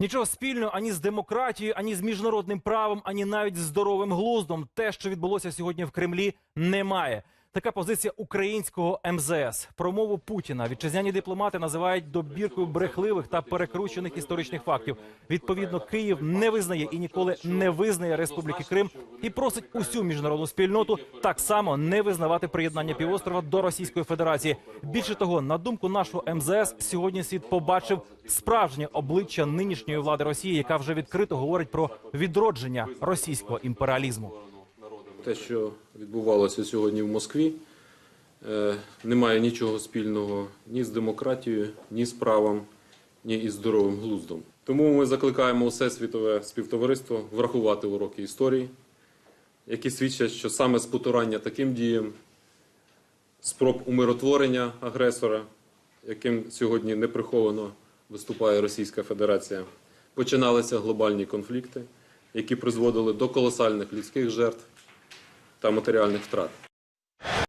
Нічого спільного ані з демократією, ані з міжнародним правом, ані навіть з здоровим глуздом. Те, що відбулося сьогодні в Кремлі, немає. Така позиція українського МЗС. Промову Путіна вітчизняні дипломати називають добіркою брехливих та перекручених історичних фактів. Відповідно, Київ не визнає і ніколи не визнає Республіки Крим і просить усю міжнародну спільноту так само не визнавати приєднання півострова до Російської Федерації. Більше того, на думку нашого МЗС, сьогодні світ побачив справжнє обличчя нинішньої влади Росії, яка вже відкрито говорить про відродження російського імперіалізму. Те, що відбувалося сьогодні в Москві, е, не має нічого спільного ні з демократією, ні з правом, ні із здоровим глуздом. Тому ми закликаємо усе світове співтовариство врахувати уроки історії, які свідчать, що саме з потурання таким діям, спроб умиротворення агресора, яким сьогодні неприховано виступає Російська Федерація, починалися глобальні конфлікти, які призводили до колосальних людських жертв та матеріальних втрат.